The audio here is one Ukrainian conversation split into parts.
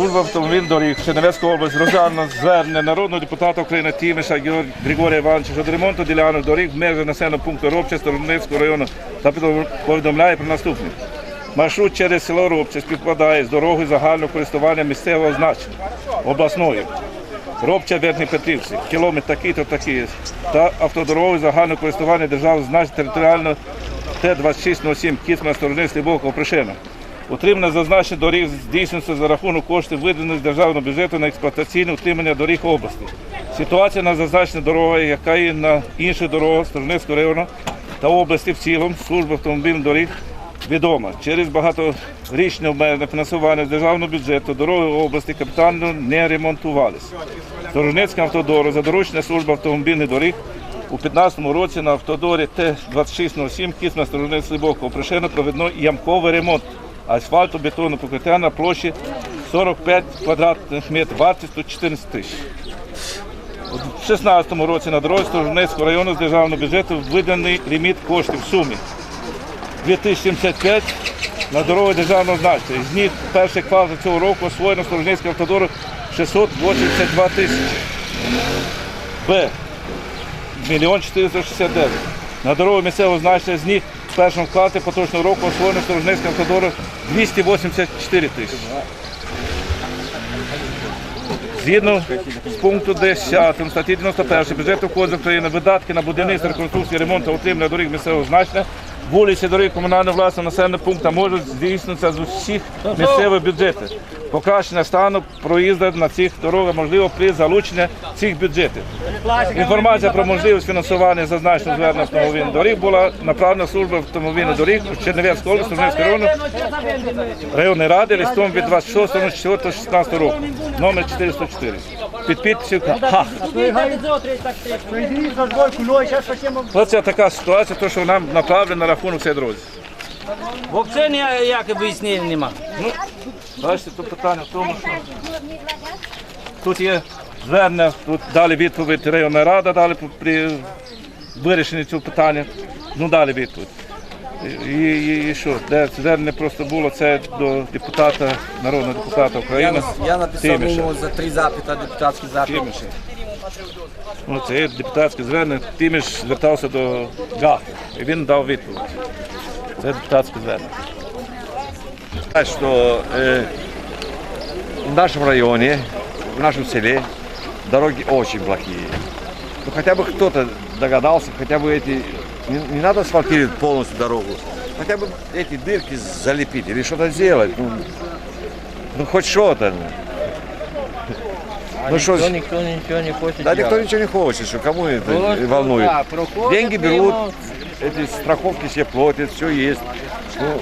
Служба автомобільних доріг Чернівецької області розглянула звернення народного депутата України Тіміша Григорія Івановича щодо ремонту ділянок доріг в межах населеного пункту Робче Сторонецького району та повідомляє про наступне. Маршрут через село Робче співпадає з дорогою загального користування місцевого значення обласною. Робча Верхні Петрівці, кілометр такий-то такий, та автодорогою загального користування державного значення територіального Т-2607 Кіцмана сторони Слібового Пришина. Утримання зазначених доріг здійснюється за рахунок коштів, виданих з державного бюджету на експлуатаційне утримання доріг області. Ситуація на зазначеній дорозі, яка і на інших дорогах Сторожинецького району та області в цілому, служба автомобільних доріг відома. Через багаторічне обмежене фінансування з державного бюджету дороги області капітально не ремонтувалися. Сторожинецька автодору за доручення служби автомобільних доріг у 2015 році на автодорі Т-2607 Кіцна сторони Слибокого Прошено проведено ямковий ремонт асфальту покриття на площі 45 квадратних метрів, вартістю 14 тисяч. У 2016 році на дорозі Сторожинецького району з державного бюджету виданий ліміт коштів в сумі 2075 на дорогу державного значення. З них перший квартал цього року освоєно Сторожинецького автодору 682 тисячі. Б. Мільйон 469. На дорогу місцевого значення з них першому складі поточного року освоєно Сторожинецького автодору 284 тисячі. Згідно з пункту 10 статті 91 бюджету Кодексу України видатки на будівництво, реконструкцію, ремонт та утримання доріг місцевого значення, вулиці, доріг комунальної власності населених пунктів можуть здійснитися з усіх місцевих бюджетів. Покращення стану проїзду на цих дорогах можливо при залученні цих бюджетів. Інформація про можливість фінансування зазначеного звернення автомобільних доріг була направлена в службу автомобільних доріг в Чернівецької області, району, районної ради листом від 26.04.16 року, номер 404. Під підписів ХАХ. Оце така ситуація, то, що нам направлено на рахунок цієї дорозі. Взагалі ніяких вияснень нема. Ну, бачите, тут питання в тому, що тут є звернення, тут дали відповідь районна рада, дали при вирішенні цього питання, ну дали відповідь. І, і, і що, де звернення просто було, це до депутата, народного депутата України. нас- я написав Тиміша. йому за три запита, депутатські запити. Тиміша. Ну, це є депутатське звернення. Тиміш звертався до ГАФ, і він дав відповідь. Це депутатське звернення. сказать, что э, в нашем районе, в нашем селе дороги очень плохие. Ну хотя бы кто-то догадался, хотя бы эти, не, не надо асфальтировать полностью дорогу, хотя бы эти дырки залепить или что-то сделать. Ну, ну хоть что-то. Ну что, ж, Ніхто нічого не хоче. да никто ничего не хочет, что кому это волнует. Деньги берут, эти страховки все платят, все есть. Ну,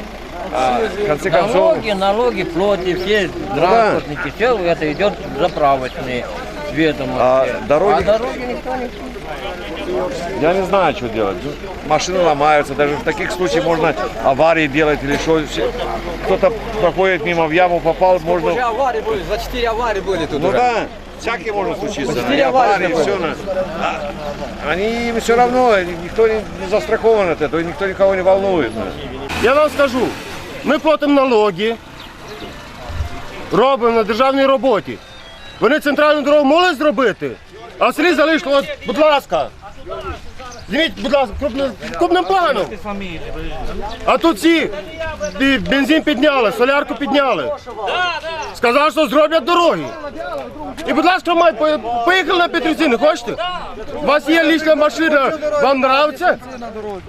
а в конце концов... Налоги, налоги платят, все транспортники, все это идет заправочные ведомости. А дороги- А дороги никто не Я не знаю, что делать. Ну, Машины ломаются, даже в таких случаях можно аварии делать или что. Кто-то проходит мимо, в яму попал, можно... Уже аварии были, за четыре аварии были тут Ну уже. да, всякие может случиться. Четыре И аварии аварии, было. все. на- А, Они им все равно, никто не не застрахован от этого, никто никого не волнует. Я вам скажу, ми платимо налоги, робимо на державній роботі. Вони центральну дорогу могли зробити, а в селі залишили, от, будь ласка. Зніміть, будь ласка, крупним, крупним планом. А тут всі і бензин підняли, солярку підняли. Сказали, що зроблять дороги. І, будь ласка, май, поїхали на Петрівці, не хочете? У вас є лічна машина, вам подобається?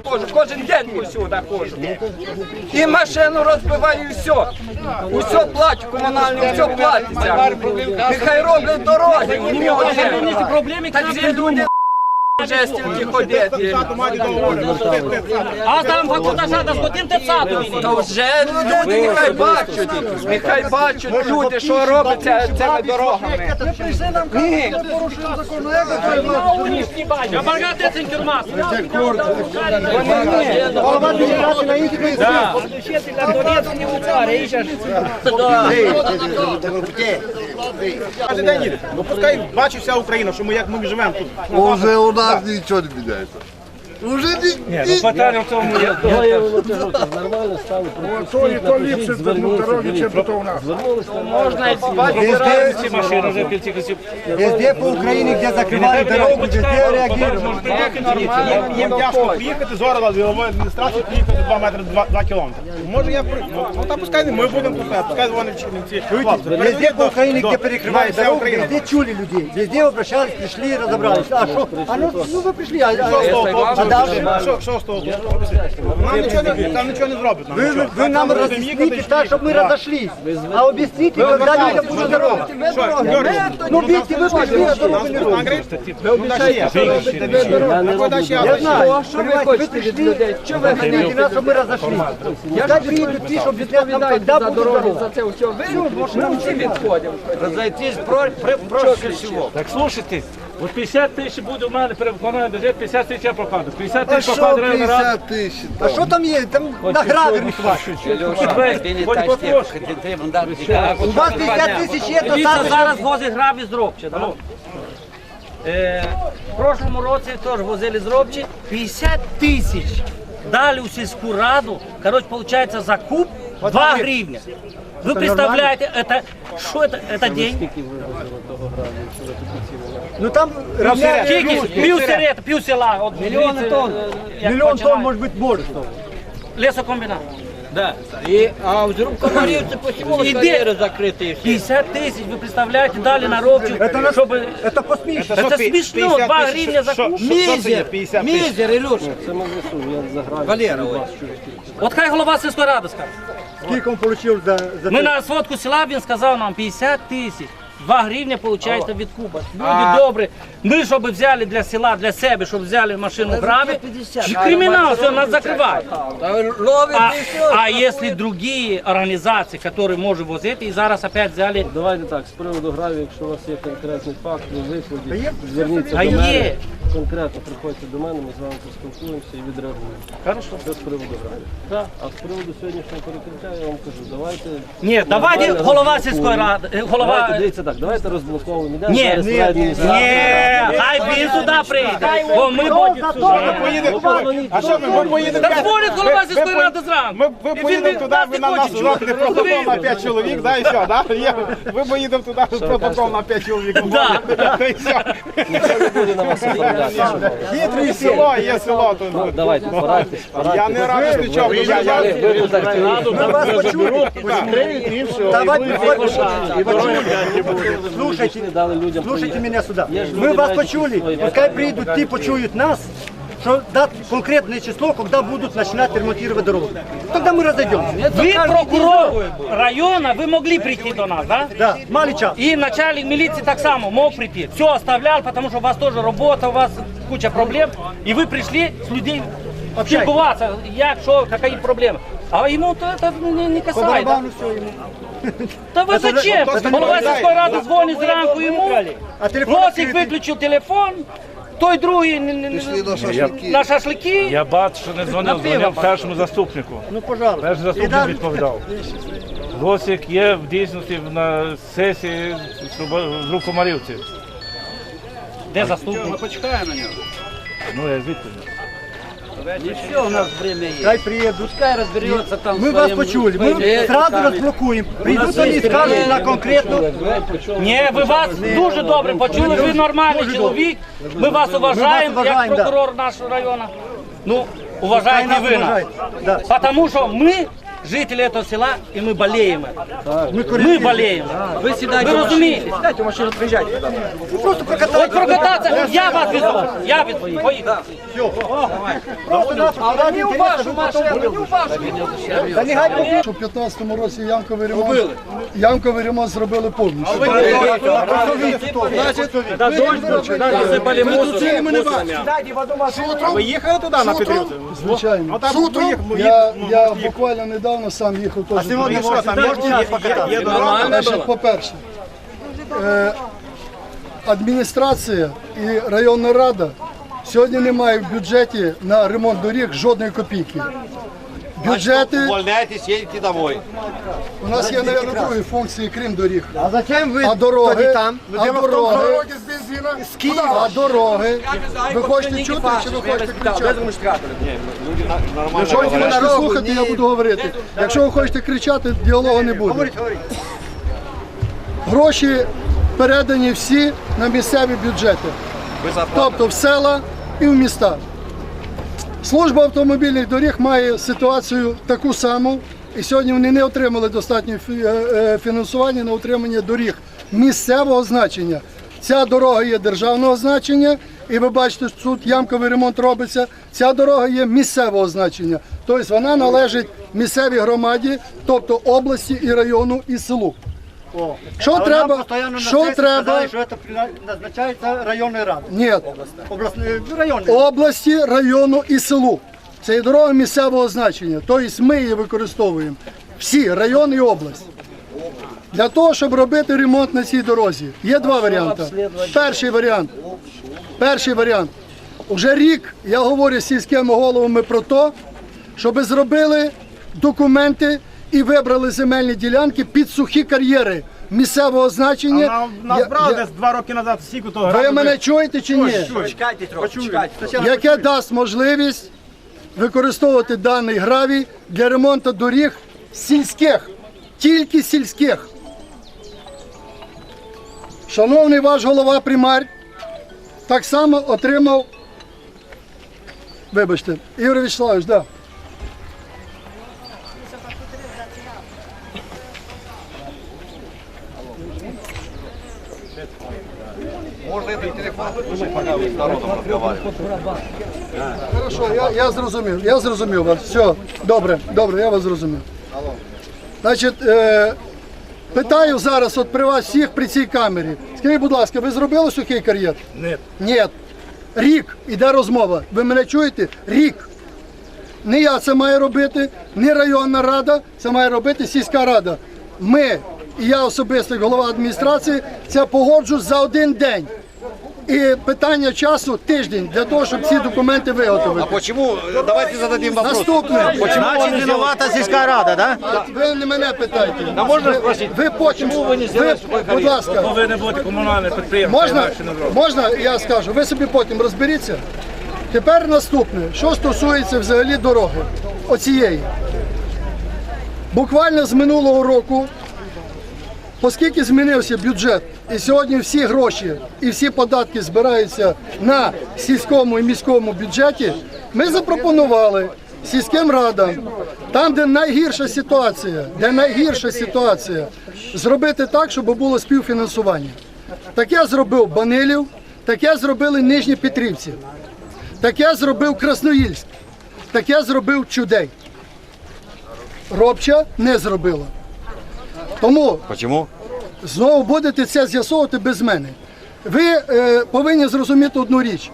Кожен, кожен день сюди ходжу. І машину розбиваю, і все. Усе плачу, комунальне, все платиться. Нехай роблять дороги. у. Та ці люди вже стільки ходять. А там шада з годин тецату То вже люди нехай бачать, нехай бачать люди, що робиться цими дорогами. Ні, Я багато цим тюрма. Кожен день їде. Ну пускай бачить вся Україна, що ми як ми живемо тут. Уже у нас нічого не міняється. Уже Ні, ну питання в тому, я- Нормально стало, пропустіть, напишіть, зверніться, звернулися, Можна і пропускають ці машини вже під косі. Везде по Україні, де закривали дорогу, везде реагировали. Їм тяжко приїхати з города з головою адміністрації, приїхати 2 метри 2, 2 кілометри. Може я ну, ну та пускай не ми будемо пускай, пускай вони хлопці. Везде по Украине, где перекрывают вся дорогу, везде чули людей. Везде обращались, пришли, разобрались. А что? А ну, ну вы пришли, а? Що, що з того? Нам нічого не, там нічого не зробить. Нам Вы, нічого. вы нам Там будемо їхати, разъясните так, чтобы мы разошлись. А объясните, когда людям будет дорога. Ну, видите, вы пришли, а дорогу не робите. Ну, та ще є. Такої дачі я Я знаю, що ви понимаете, хочете вы від пришли, людей? Що ви объясните нас, чтобы мы разошлись. Пускай приедут ті, щоб объяснять нам, когда за будет дороги дорога. за це все. Ви, ми всі відходимо. Разойтись про- при- проще всего. Так слушайте, от 50 тисяч буде у мене при виконанні бюджет, 50 тисяч я прокладу. 50 А тисяч що прокладу районна рада. 50 тисяч? А що там є? Там награди не хватить. Хоч потрошки. У вас 50 тисяч є, Дивіться, достатньо. зараз возить грабі з Робча. да? Е, в прошлому році теж возили з Робчі 50 тисяч. Дали у сільську раду, короче, получается закуп 2 гривня. Вы представляете, это, что это, это день? Ну там равняє Скільки? Пів сигарет, пів села. От, Мільйони дивіться, тонн. е, як Мільйон починає. тонн, може бути, більше. Лесокомбінат. Да. І, а в Комарівці почему Іде. кар'єри закриті всі? 50 тисяч, ви представляєте, дали на Это, на... щоб... это посмішно. Це смішно, 2 гривня за куб. Мізер, мізер, Илюш. Це ми я заграю. Валера, вот От хай голова сільської ради скаже. Скільки він отримав за, Мы Ми на сводку села, він сказав нам 50 тисяч. 2 гривні виходить від Куба. Люди добрі. Ми, щоб взяли для села, для себе, щоб взяли машину граби, кримінал, все, нас закриває. А, а якщо другие організації, которые можуть возити, і зараз опять взяли, Давайте так, з приводу граві, якщо у вас є конкретний факт, ви викладіть, зверніться до є. мене. Конкретно приходьте до мене, ми з вами поспілкуємося і відреагуємо. Хорошо. Це з приводу граві. А з приводу сьогоднішнього перекриття я вам кажу, давайте... Ні, давайте нормально голова сільської розблокуємо. ради, е, голова... Давайте, дивіться так, давайте розблоковуємо. Йдемо Ні, зараз ні, в адміністрацію. Ні, хай він сюди прийде, бо ми будемо А що ми, ми поїдемо? Та дзвонить голова сільської ради зранку. Ми, ви поїдемо туди, ви на нас зробите протокол на Розумієте? 5 чоловік, да, і все, да? Є. Ви поїдемо туди, протокол на 5 чоловік. Да. І все. Ніхто не буде на вас оформляти. Є село, є село. тут. Давайте, порадьтесь, порадьтесь. Я не радий нічого. Я, Ви так Мы вас почули. Давайте приходите. Слушайте, дали людям слушайте меня сюда. Мы вас почули. Пускай придут, ті почують нас, что дать конкретное число, когда будут начинать ремонтировать дорогу. Тогда мы разойдемся. Ви прокурор району, ви могли прийти до нас, да? Да, мали час. И начальник милиции так само мог прийти. Все оставлял, потому что у вас тоже работа, у вас куча проблем. И вы пришли с людей спілкуватися, як, що, які проблеми. А йому то це не, не По касає. Да? барабану все ему. Та ви зачем? хто Голова відповідає? сільської ради дзвонить зранку йому, А телефон Лосик відкритий. виключив телефон, той другий не- не- не- на шашлики. Я бачу, що не дзвонив, дзвонив першому заступнику. Ну, пожалуйста. Перший заступник відповідав. Лосик є в дійсності на сесії з рукомарівців. Де заступник? Ми почекаємо на нього. Ну, я звідти. Все у нас время есть. Хай приедут. Пускай разберется там Мы вас почули. Мы сразу разблокуем. Придут они, скажут на конкретну. Ні, ви вас дуже добре почули, ви нормальний чоловік. Ми вас уважаємо, як уважаємо, да. прокурор нашого району. Ну, уважайте і ви нас. Потому що ми жителі этого села, і ми болеємо. Ми болеємо. Ви сідайте Ви в розумієте? машину. Сідайте в машину, приїжджайте. Просто прокатать. От прокататися, я вас везу, я відвою, поїхали. Просто нас не у вашу машину, не у вашу. Да не гай в 15-му році ямковий ремонт, ямковий ремонт зробили повністю. Ви їхали туди на Петрівцю? Звичайно. Я, я буквально недавно сам їхав теж. Сьогодні що, там можна покатати. дорога? Значить, по-перше, е, адміністрація і районна рада сьогодні не мають в бюджеті на ремонт доріг жодної копійки. Бюджети Увольняйтесь, едете домой. у нас є, мабуть, другі функції, крім доріг. А зачем ви А дороги, тоді там? а дороги, бензина, а дороги. Ви хочете чути чи ви хочете кричати? Якщо ви хочете слухати, я буду говорити. Якщо ви хочете кричати, діалогу не буде. Гроші передані всі на місцеві бюджети. Тобто в села і в міста. Служба автомобільних доріг має ситуацію таку саму, і сьогодні вони не отримали достатньо е, е, фінансування на утримання доріг місцевого значення. Ця дорога є державного значення, і ви бачите, що тут ямковий ремонт робиться. Ця дорога є місцевого значення. Тобто вона належить місцевій громаді, тобто області і району і селу. Що треба? Що треба? Що це назначається районною радою. Ні, Обласною районною. області, району і селу. Це є дорога місцевого значення. Тобто ми її використовуємо всі район і область. Для того, щоб робити ремонт на цій дорозі, є два варіанти. Перший варіант. Перший варіант. Уже рік я говорю з сільськими головами про те, щоб зробили документи і вибрали земельні ділянки під сухі кар'єри місцевого значення. Нам Я- набрали десь два роки назад стільки того Ви мене чуєте чи ні? Чекайте трохи, чекайте. яке дасть можливість використовувати даний гравій для ремонту доріг сільських, тільки сільських. Шановний ваш голова примар так само отримав. Вибачте, Ігор Вячеславович, да. Можно этот телефон выключить, пока вы с народом разговариваете? Хорошо, я, я зрозумів, я зрозумів вас. Все, добре, добре, я вас зрозумів. Значить, е, питаю зараз от при вас всіх при цій камері. Скажіть, будь ласка, ви зробили сухий кар'єр? Ні. Ні. Рік іде розмова. Ви мене чуєте? Рік. Не я це маю робити, не районна рада, це має робити сільська рада. Ми, і я особисто, як голова адміністрації, це погоджу за один день. І питання часу тиждень для того, щоб ці документи виготовити. Почему? Давайте зададим вопрос. Наступне. Значить, винувата сільська рада, так? Ви не мене питайте. А можно спросить? Ви потім, ви, будь ласка, Повинне бути комунальне підприємство. можна, не можна я скажу, ви собі потім розберіться. Тепер наступне, що стосується взагалі дороги, оцієї. Буквально з минулого року, оскільки змінився бюджет, і сьогодні всі гроші і всі податки збираються на сільському і міському бюджеті, ми запропонували сільським радам, там, де найгірша ситуація, де найгірша ситуація, зробити так, щоб було співфінансування. Таке зробив Банилів, таке зробили Нижні Петрівці, таке зробив Красноїльськ, таке зробив Чудей. Робча не зробила. Тому Почему? знову будете це з'ясовувати без мене. Ви е, повинні зрозуміти одну річ.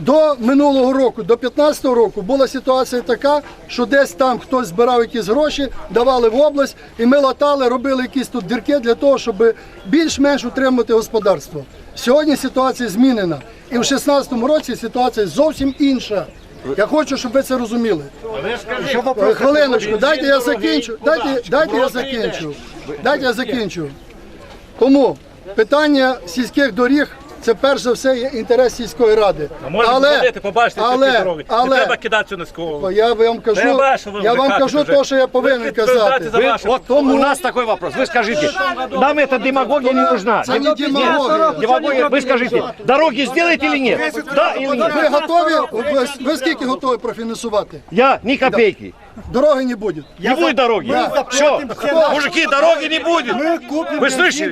До минулого року, до 15 року, була ситуація така, що десь там хтось збирав якісь гроші, давали в область, і ми латали, робили якісь тут дірки для того, щоб більш-менш утримати господарство. Сьогодні ситуація змінена. І в 16 році ситуація зовсім інша. Я хочу, щоб ви це розуміли. Е, Хвилиночку, дайте я закінчу. Дайте, дайте я закінчу. Дайте я закінчу. Тому питання сільських доріг це перш за все є інтерес сільської ради. А можна ходити, побачити але, такі дороги. Не але, треба кидати на скову. я вам кажу, Я бачу, ви я вам вдихати кажу вже. те, що я Ви повинен відповідаєте казати. за Вы- ваши. вот у нас такой вопрос. Вы скажите, нам эта демагогия не нужна. Це не демагогія. Демагогия, вы скажите, дороги сделаете или нет? Да или нет? Ви готові? Ви, ви скільки готові профінансувати? Я ни копейки. Дороги не буде. Не будет дороги. Что? Мужики, дороги не будет. Вы слышали?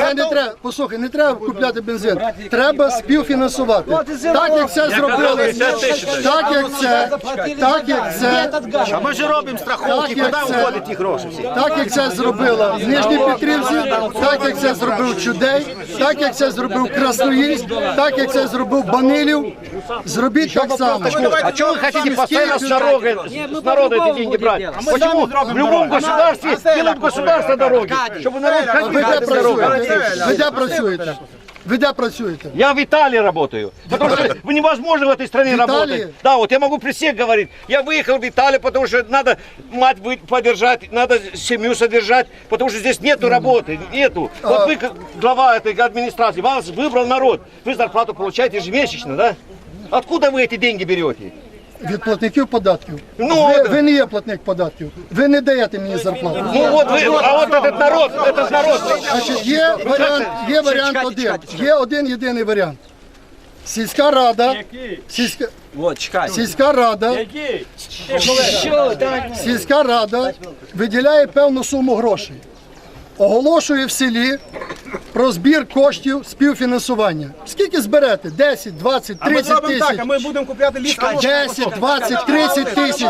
Це не треба, послухай, не треба купляти бензин. Треба співфінансувати. Так як це зробили, 50 тисяч. так як це, так як це, А ми ж робимо страховки, Так, як куди це- входять ті гроші всі? так як це зробила в Нижній Петрівці, так як це зробив Чудей, так як це зробив Красноїльськ, так як це зробив Банилів, зробіть так само. А что вы хотите постоянно с народа, с народа эти деньги брать? Почему в любом государстве делают государство дороги? Чтобы народ Ви ходил де по этим дорогам. працюєте? Ви де працюєте? Ви де працюєте? Я в Италии работаю. Потому что невозможно в этой стране В Италии? работать. Да, вот я могу при всех говорить. Я выехал в Италию, потому что надо мать быть, поддержать, надо семью содержать, потому что здесь нету работы, нету. Вот вы, как глава этой администрации, вас выбрал народ. Вы зарплату получаете ежемесячно, да? Откуда вы эти деньги берете? Від платників податків. Ну, ви, от- ви не є платник податків. Ви не даєте мені зарплату. Ну вот вы, а вот этот народ, этот народ. Значить, є варіант, є варіант один. Є один єдиний варіант. Сільська рада. Сільська, сільська рада. Сільська рада виділяє певну суму грошей. Оголошує в селі про збір коштів співфінансування. Скільки зберете? 10, 20, А ми 30 тисяч. так, а ми будемо купляти ліс. 10, 20, 30 тисяч.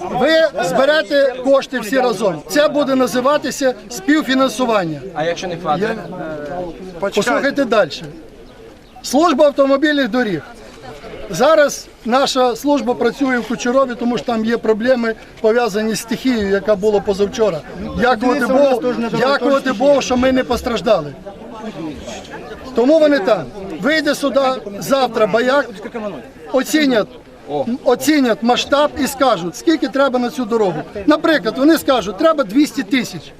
Ви зберете кошти всі разом. Це буде називатися співфінансування. А якщо не хватить? Послухайте далі. Служба автомобільних доріг. Зараз наша служба працює в Кучерові, тому що там є проблеми пов'язані з стихією, яка була позавчора. Дякувати Богу, дякувати Богу, що ми не постраждали. Тому вони там. Вийде сюди завтра баяк, оцінять, оцінять масштаб і скажуть, скільки треба на цю дорогу. Наприклад, вони скажуть, треба 200 тисяч.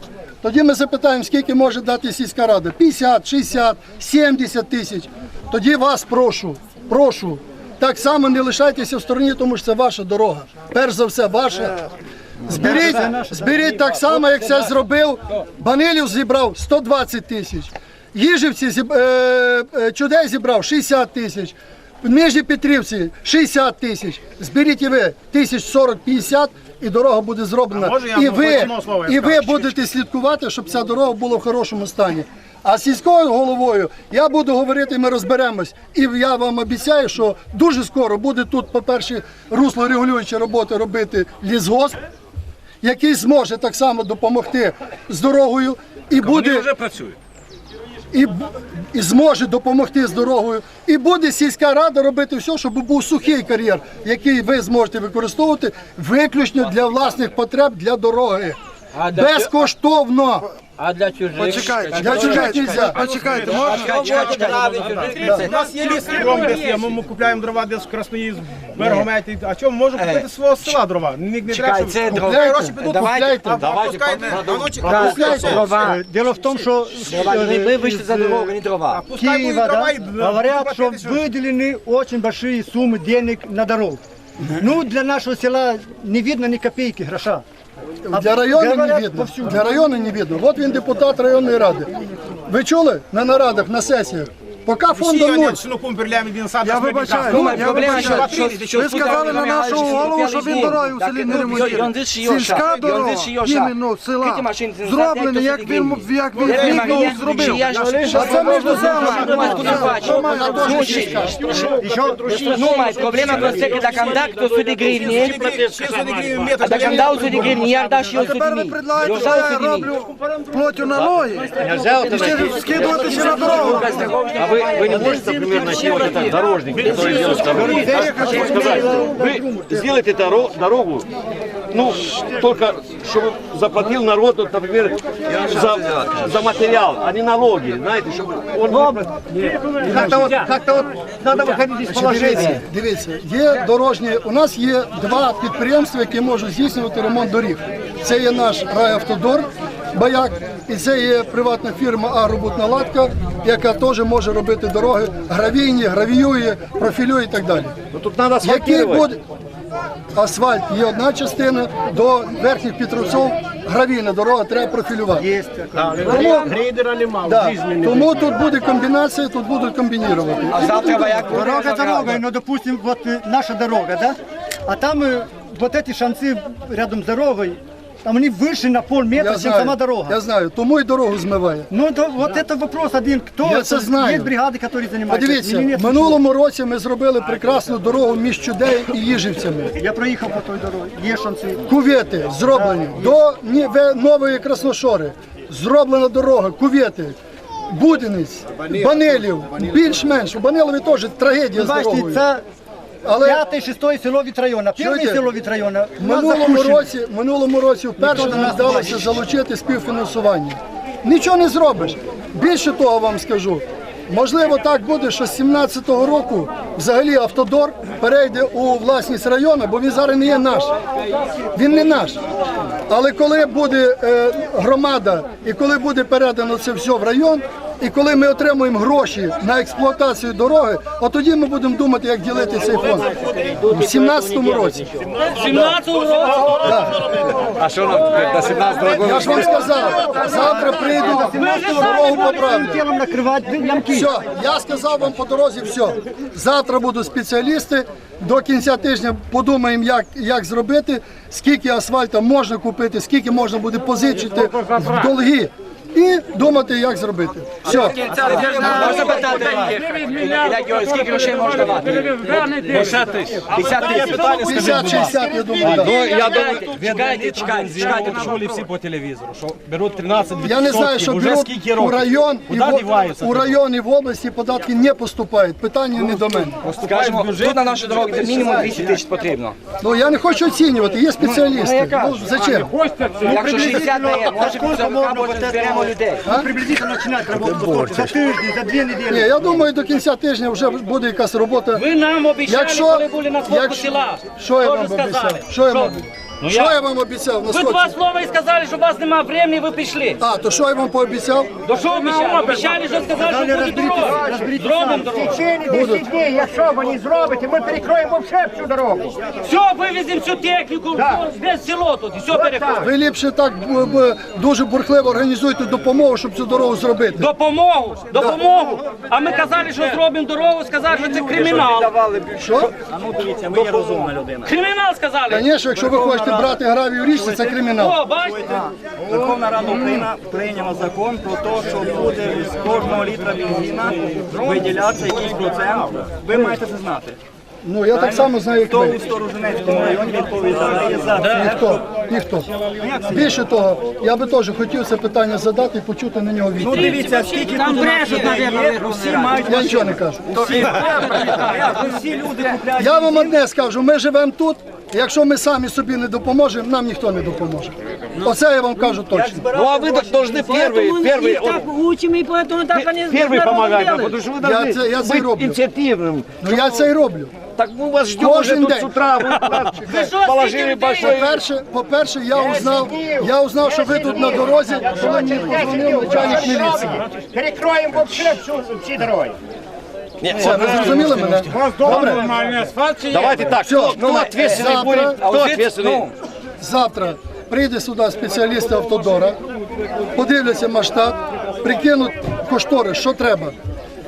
Тоді ми запитаємо, скільки може дати сільська рада? 50, 60, 70 тисяч. Тоді вас прошу, прошу. Так само не лишайтеся в стороні, тому що це ваша дорога. Перш за все, ваша. Зберіть, зберіть так само, як це зробив. Банилів зібрав 120 тисяч. Їжівці зіб... е, е, Чудей зібрав 60 тисяч. В Нижній Петрівці 60 тисяч. Зберіть і ви тисяч 40-50 і дорога буде зроблена. І ви, і ви будете слідкувати, щоб ця дорога була в хорошому стані. А з сільською головою я буду говорити, ми розберемось. І я вам обіцяю, що дуже скоро буде тут, по-перше, русло регулюючі роботи робити лісгосп, який зможе так само допомогти з дорогою. І Вони буде вже працюють. і, б- і зможе допомогти з дорогою. І буде сільська рада робити все, щоб був сухий кар'єр, який ви зможете використовувати виключно для власних потреб для дороги Безкоштовно. А для чужих? Для чужих нельзя. Почекайте, У нас є ліс дром десь є, ми, ми купляємо дрова десь в Красноїзд, в Берегометі. А чому можу купити з свого села дрова? Не, не треба, щоб- це дрова. Купляю, гроші підуть, Купляйте. а пускайте, а ночі, а Купляйте. Дрова. Дело в том, что Ви вийшли за дорогу, не дрова. пускай будуть Киева дрова да, і говорят, что платити, що- выделены очень большие суммы денег на дорогу. Ну, для нашего села не видно ни копейки гроша. Для району не видно. Для району не видно. От він депутат районної ради. Ви чули на нарадах, на сесіях? Поки фонду нуль. Я вибачаю, я вибачаю. Ви сказали на нашого голову, що він дороги у селі не ремонтує. Сільська дорога, іменно села, зроблена, як він, як він міг його зробив. А це між dat 100 de grivni, a dacă am dat 100 de grivni, iar da și 100 de Тепер ви предлагаєте, що я 100 de mii. роблю плотю на ноги. І ще скидувати ще на дорогу. А вы, вы не можете, например, найти вот этот дорожник, который делает дорогу? Сказать, вы сделайте доро- дорогу, ну, только чтобы заплатил народ, вот, например, за, за материал, а не налоги, знаете, чтобы он... Как-то вот, как-то вот надо выходить из положения. Дивіться, є дорожні. У нас є два підприємства, які можуть здійснювати ремонт доріг. Це є наш райавтодор Баяк, і це є приватна фірма Агробутна Латка, яка теж може робити дороги гравійні, гравіює, профілює і так далі. Ну, тут надо Який асфальтировать. буде асфальт є одна частина, до верхніх Петровців гравійна дорога треба профілювати. Тому, Грейдера нема. да, тому тут буде комбінація, тут будуть комбінувати. Дорога дорога, ну, допустим, вот э, наша дорога, да? А там э, вот эти шансы рядом с дорогой, там они выше на полметра, Я чем сама знаю, дорога. я знаю, тому і дорогу змиває. Ну, то, вот это вопрос один. Кто Я это? це знаю. Есть бригады, которые занимаются. Подивіться, Или нет? в минулому році ми зробили прекрасну дорогу між Чудеєм і Їжівцями. Я проехал по той дороге. Есть шансы. Кувети зроблені до Ні- Ве- нової Красношори. Зроблена дорога, кувети, Буденець, Банилів, більш-менш. У Банилові теж трагедія з Бачите, дорогою. це але п'яте, шесте село від району. Перше Чуєте? село від району. в минулому році, в минулому році вперше нам вдалося залучити співфінансування. Нічого не зробиш. Більше того вам скажу. Можливо, так буде, що з 17-го року взагалі автодор перейде у власність району, бо він зараз не є наш. Він не наш. Але коли буде е, громада і коли буде передано це все в район, і коли ми отримуємо гроші на експлуатацію дороги, от тоді ми будемо думати, як ділити цей фонд. У 17-му році. 17 року. А що нам до 17 року? Я ж вам сказав, завтра прийду, дорогу поправлю. Тілом накривати ямки. Все, я сказав вам по дорозі, все. Завтра будуть спеціалісти. До кінця тижня подумаємо, як, як зробити, скільки асфальту можна купити, скільки можна буде позичити в долги. І думати, як зробити. Все. Можна питати, скільки грошей можна давати? 50 тисяч. 50-60, я думаю. Ну, я думаю, чекайте, чекайте, чекайте. Чули всі по телевізору, що беруть 13 Я не знаю, що беруть у район, і Куди в, діваються? у район і в області податки не поступають. Питання не до мене. Скажемо, тут на нашу дорогу де мінімум 200 тисяч потрібно. Ну я не хочу оцінювати, є спеціалісти. Ну, зачем? Якщо 60 дає, може бути 40, зберемо людей. Приблизительно починати роботу за тиждень, за дві неділі. Ні, я думаю, до кінця тижня вже буде якась робота. Ви нам обіцяли, Якщо- коли були на якщо- села. Що я вам обіцяв? Що я вам вам Ну що я- я вам обіцяв на Ви два слова і сказали, що у вас немає времени, ви пішли. А, то що я вам пообіцяв? До що обіцяли? Обіцяли, що сказали, що буде дорога. Зробимо дорогу. течение 10 днів, якщо ви не зробите, ми перекроємо взагалі всю дорогу. Все, вивеземо всю техніку, весь село тут, і все перекроємо. Ви ліпше так б- б- дуже бурхливо організуйте допомогу, щоб цю дорогу зробити. Допомогу, допомогу. А ми казали, що зробимо дорогу, сказали, що це кримінал. Що? Кримінал сказали. Звісно, якщо ви хочете брати гравій у річці, це кримінал. О, бачите? Верховна Рада України прийняла закон про те, що буде з кожного літра бензина виділятися якийсь процент. Ви маєте це знати. Ну я так само знаю, як Хто ви. у Сторожинецькому районі відповідає за це? Ніхто, ніхто. Більше того, я би теж хотів це питання задати і почути на нього Ну відповідь. дивіться, скільки тут у нас людей є, всі мають Я нічого не кажу. всі люди купляють. Я вам одне скажу, ми живемо тут. Якщо ми самі собі не допоможемо, нам ніхто не допоможе. Оце я вам кажу точно. Ну а вы так должны первый, первый, вот, учим, і поэтому так вони первый помогать, нам, потому что вы Я должны це, я це й быть роблю. инициативным. Ну я це й роблю. Так мы вас ждем Кожен уже тут день. с утра. Вы що, положили скільки большой... По-перше, по-перше, я узнав, я узнав, що ви тут на дорозі, коли мені подзвонив начальник міліції. Перекроємо взагалі всю, всі дороги. Все, ви зрозуміли мене? Добре? Давайте так, Все, кто, кто ну, ответственный завтра- буде, хто ответственный? Завтра прийде сюди спеціалісти автодора, подивляться масштаб, прикинуть коштори, що треба.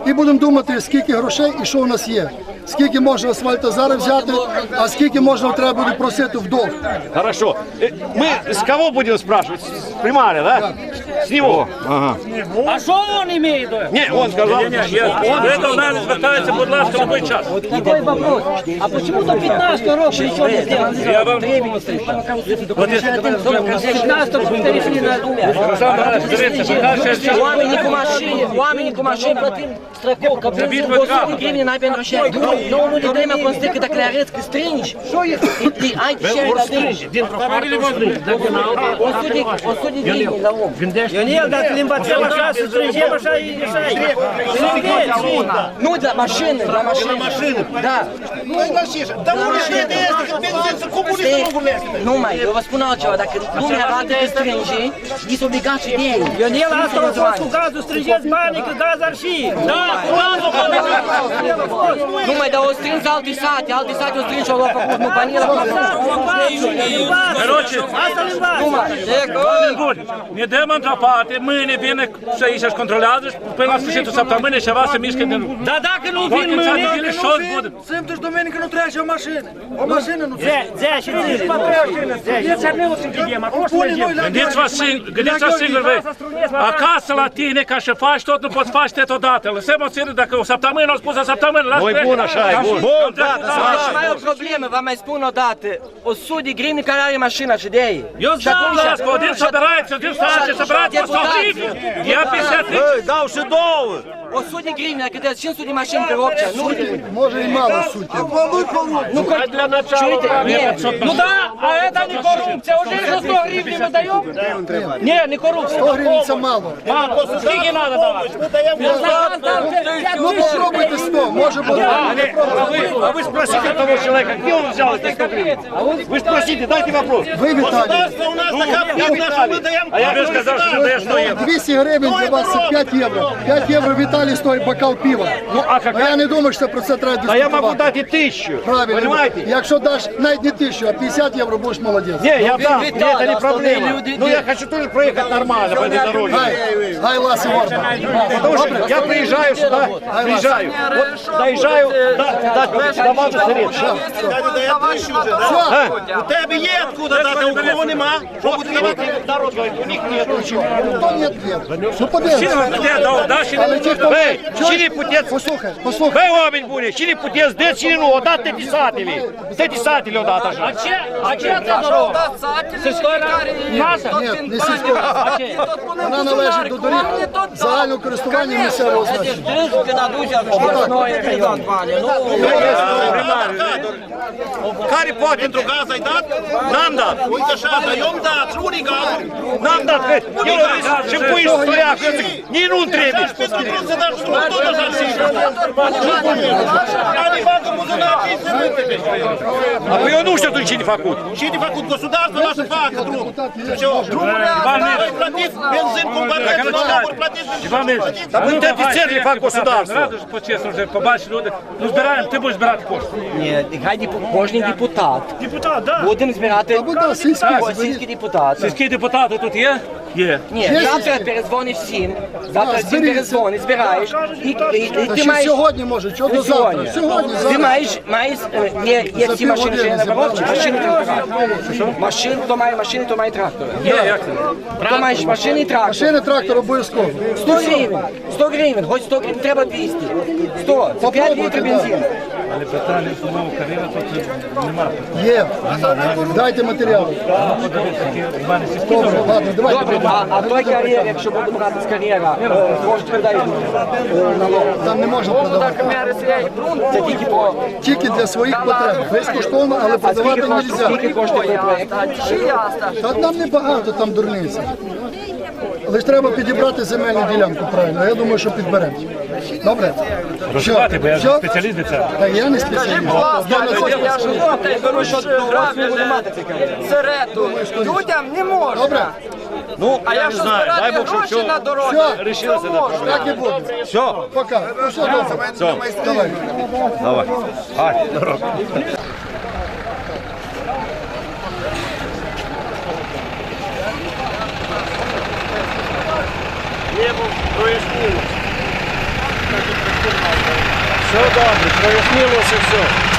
І будемо думати, скільки грошей і що у нас є. Скільки можна асфальту зараз взяти, а скільки можна треба буде просити в долг. Хорошо. Э, Мы с кого будем спрашивать? С примаря, да? С него. Ага. А що він має до? Не, он сказал. Ви до мене звертається, будь ласка, на той час. Такой вопрос. А почему до 15 року ничего не сделали? Я вам... До 15 перешли на Дивіться, по-перше, Уаменнику машине, уаменнику машине платим страховка, бензин, 8 гривен на пен Ну не когда клярецкий стринич. Что их? И ай, ще раз стринич. Он судит, он судит гривен на ум. Ні, дати їм це маша, стрижє маша і рішає. Ну, для машины, для машины. Да. Sì, non mai, io vas punaccio, da che tu mi arate che stringi, gli sono obbligati di Ні, автобуску газу стрижє з баники, газ арші. Ну, ma devo stringere altri sati, altri sati ho stringo la paura, non panila. Коротше, Ну, ma, ecco. Будь, не йдемо драпати, ми не біне, ще і ще ж контролювати, пила спішити сапта, ми не ще вас мішки не рубимо. Да, да, ну До він кінця мені. неділі щось буде. Цим ти ж до мене не треш машини. О машини, ну Де, де, ще ці? Це не оцінки діємо, а кошти не діємо. Гдіць вас син, гдіць вас син ви. А касала ти не каже фаш, то не посфаш те то дати. Але все моцини, так саптами нас поза саптами. Ой, буна, шай, буна. проблеми, вам wam jest дати. daty. O sudi grini karari maszyna, czy Я знаю, ласка, один собирається, один старший собирається. депутат. Я 50 тисяч. Дав ще довго. От судді гривня, киде, чим судді машинка робча? Ну, Може і мало суті. ну, хоч, чуєте? Ні, Ну да, а это не коррупция. Уже за 100 гривен мы даем? Не, не коррупция. 100 гривень це мало. Мало, скільки надо давати? Я знаю, там вже п'ять Ну тисяч попробуйте 100, може бути. А ви спросите того человека, где он взял эти 100 гривен? Вы спросите, дайте вопрос. Ви Віталій, у нас така півна, що ми даємо. А я вже сказав, що даєш 100 євро. 200 гривень для вас це 5 євро. 5 євро Віталій стоїть бокал піва. Ну, а А какая? я не думаю, що про це треба А я могу дискутувати. дать и тысячу. Правильно. Понимаете? Якщо даш навіть не тисячу, а 50 євро, будеш молодець. Не, я дам, мне Виталий, это не а проблема. остальные люди Ну, где? я хочу тоже проехать нормально по этой дороге. Гай, гай Ласи Орбан. Потому что я приезжаю сюда, приезжаю, вот доезжаю до, до, до Мажу У тебе є откуда дати, у кого нема. Що буде давати? У них нет ничего. Хто ні, ні. Ну подивимося. Але ті, хто... Ей, чили путец, Послухай, послухай. Бе обень буде, чили путец, де чилину, отдати писателі. Де писателі отдати А че, а че це дорога? Сільської ради? Наша? Ні, не сільської. Вона належить до доріг загального користування місцевого значення. Карі Потін, Друга зайдат, нам дат, ой, та ша, даєм да, нам дат, чим поїш стояк, ні ну треба. Це наш хто музыначи, А ви онуся тут чили факут. Чили факут государство, наша фака, друг. Все. Платить бензин, надо платить бензин. Та ви церкві факт государства. Зразу ж почесно вже побачиш люди. Ну збираємо, ти будеш збирати кошти. Ні, нехай депу- кожний депутат. Депутат, так. Будемо збирати Або да, сільський О, зберіть. сільські. Сільські депутати тут є? Є. Ні, завтра перезвониш всім. Завтра всім перезвониш, збираєш. І, і, і ти маєш... сьогодні може, чого до завтра? Сьогодні, Ти зараз. маєш, маєш, е, є, є ці машини, що я є на дорозі, зібрали. машини трактора. Машин, то має машини, то має трактори. Є, як це? Хто має машини і трактор. Машини трактор обов'язково. 100 гривень, 100 гривень, хоч 100 гривень, треба 200. 100, це 5 літрів бензину. Але питання самого кар'єра тут немає. Є. Дайте матеріали. Добре, ладно, давайте. Добре, а, а той кар'єр, якщо буде брати з кар'єра, е, може передай налог. Там не можна продавати. Це тільки по... Тільки для своїх потреб. Безкоштовно, але А скільки продавати не коштує, скільки коштує той проєкт? Та там небагато, там дурниці. Але ж треба підібрати земельну ділянку правильно. Я думаю, що підберемо. Добре? Розшивати, бо я ж Все? спеціаліст для цього. Та я не спеціаліст. Я ж я беру, що сирету людям не можна. Добре? Ну, А я не дай збирати гроші все на то можна. Так і буде. Все, Пока. Ну, все добре. все, Давай. давай. Ай. Все добре, прояснилося все.